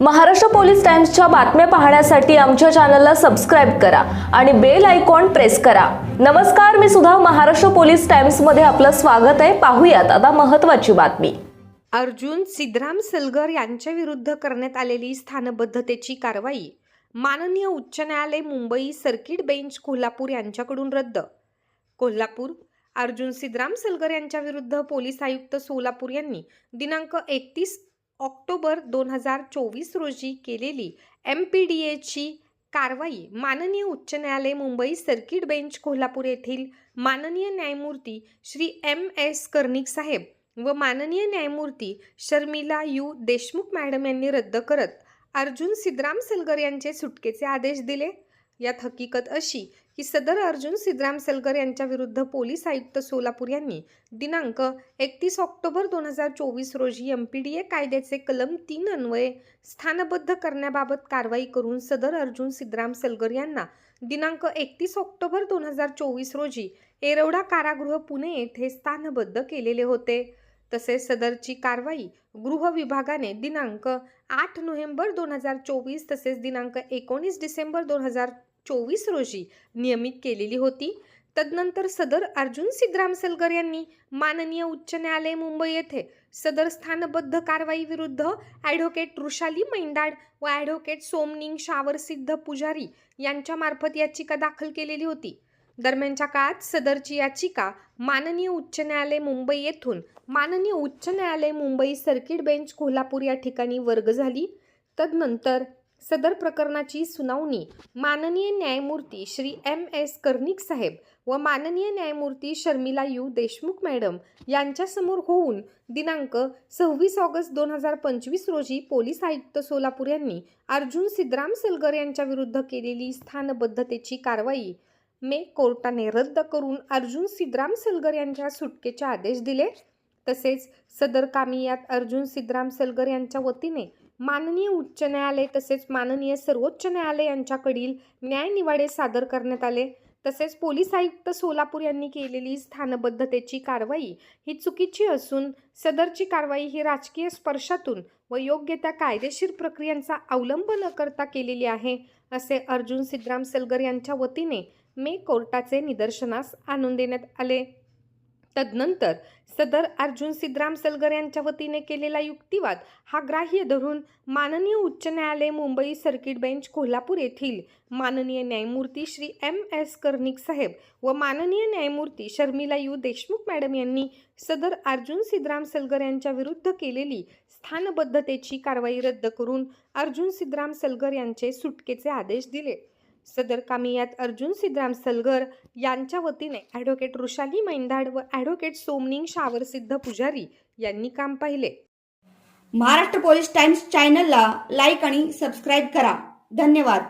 Maharashtra police टाइम्सच्या बातम्या पाहण्यासाठी आमच्या चॅनलला सबस्क्राईब करा आणि बेल आयकॉन प्रेस करा. नमस्कार मी सुद्धा महाराष्ट्र पोलीस टाइम्समध्ये आपलं स्वागत आहे. पाहूयात आता महत्वाची बातमी. अर्जुन सिद्धराम सलगर यांच्या विरुद्ध करण्यात आलेली स्थानबद्धतेची कारवाई. माननीय उच्च न्यायालय मुंबई सर्किट बेंच कोल्हापूर यांच्याकडून रद्द. कोल्हापूर अर्जुन सिद्धराम सलगर यांच्या विरुद्ध पोलीस आयुक्त सोलापूर यांनी दिनांक एकतीस ऑक्टोबर दोन हजार चोवीस रोजी केलेली एम पी डी एची कारवाई माननीय उच्च न्यायालय मुंबई सर्किट बेंच कोल्हापूर येथील माननीय न्यायमूर्ती श्री एम एस कर्णिक साहेब व माननीय न्यायमूर्ती शर्मिला यू देशमुख मॅडम यांनी रद्द करत अर्जुन सिद्धराम सलगर यांचे सुटकेचे आदेश दिले. यात हकीकत अशी की सदर अर्जुन सिद्राम सलगर यांच्या विरुद्ध पोलीस आयुक्त सोलापूर यांनी दिनांक एकतीस ऑक्टोबर दोन हजार चोवीस रोजी एम पी डी ए कायद्याचे कलम तीन अन्वये स्थानबद्ध करण्याबाबत कारवाई करून सदर अर्जुन सिद्राम सलगर यांना दिनांक एकतीस ऑक्टोबर दोन हजार चोवीस रोजी एरवडा कारागृह पुणे येथे स्थानबद्ध केलेले होते. तसेच सदरची कारवाई गृह विभागाने दिनांक आठ नोव्हेंबर दोन हजार चोवीस तसेच दिनांक एकोणीस डिसेंबर दोन हजार चोवीस रोजी नियमित केलेली होती. तदनंतर सदर अर्जुन सिद्धराम सलगर यांनी माननीय उच्च न्यायालय मुंबई येथे सदर स्थानबद्ध कारवाई विरुद्ध ॲडव्होकेट ऋषाली मैंदाड व ॲडव्होकेट सोमनिंग शावर सिद्ध पुजारी यांच्यामार्फत याचिका दाखल केलेली होती. दरम्यानच्या काळात सदरची याचिका माननीय उच्च न्यायालय मुंबई येथून माननीय उच्च न्यायालय मुंबई सर्किट बेंच कोल्हापूर या ठिकाणी वर्ग झाली. तदनंतर सदर प्रकरणाची सुनावणी माननीय न्यायमूर्ती श्री एम एस कर्णिक साहेब व माननीय न्यायमूर्ती शर्मिला यू देशमुख मॅडम यांच्यासमोर होऊन दिनांक सव्वीस ऑगस्ट दोन हजार पंचवीस रोजी पोलीस आयुक्त सोलापूर यांनी अर्जुन सिद्धराम सलगर यांच्या विरुद्ध केलेली स्थानबद्धतेची कारवाई मे कोर्टाने रद्द करून अर्जुन सिद्धराम सलगर यांच्या सुटकेचे आदेश दिले. तसेच सदर कामी यात अर्जुन सिद्धराम सलगर यांच्या वतीने माननीय उच्च न्यायालय तसेच माननीय सर्वोच्च न्यायालय यांच्याकडील न्यायनिवाडे सादर करण्यात आले. तसेच पोलीस आयुक्त सोलापूर यांनी केलेली स्थानबद्धतेची कारवाई ही चुकीची असून सदरची कारवाई ही राजकीय स्पर्शातून व योग्य त्या कायदेशीर प्रक्रियांचा अवलंब न करता केलेली आहे असे अर्जुन सिद्धराम सलगर यांच्या वतीने मे कोर्टाचे निदर्शनास आणून देण्यात आले. तदनंतर सदर अर्जुन सिद्धराम सलगर यांच्या वतीने केलेला युक्तिवाद हा ग्राह्य धरून माननीय उच्च न्यायालय मुंबई सर्किट बेंच कोल्हापूर येथील माननीय न्यायमूर्ती श्री एम एस कर्णिक साहेब व माननीय न्यायमूर्ती शर्मिला यू देशमुख मॅडम यांनी सदर अर्जुन सिद्धराम सलगर यांच्या विरुद्ध केलेली स्थानबद्धतेची कारवाई रद्द करून अर्जुन सिद्धराम सलगर यांचे सुटकेचे आदेश दिले. सदर कामियात अर्जुन सिद्धराम सलगर यांच्या वतीने ॲडव्होकेट ऋषाली मैंदाड व ॲडव्होकेट सोमनिंग शावरसिद्ध पुजारी यांनी काम पाहिले. महाराष्ट्र पोलीस टाइम्स चॅनलला लाईक आणि सबस्क्राईब करा. धन्यवाद.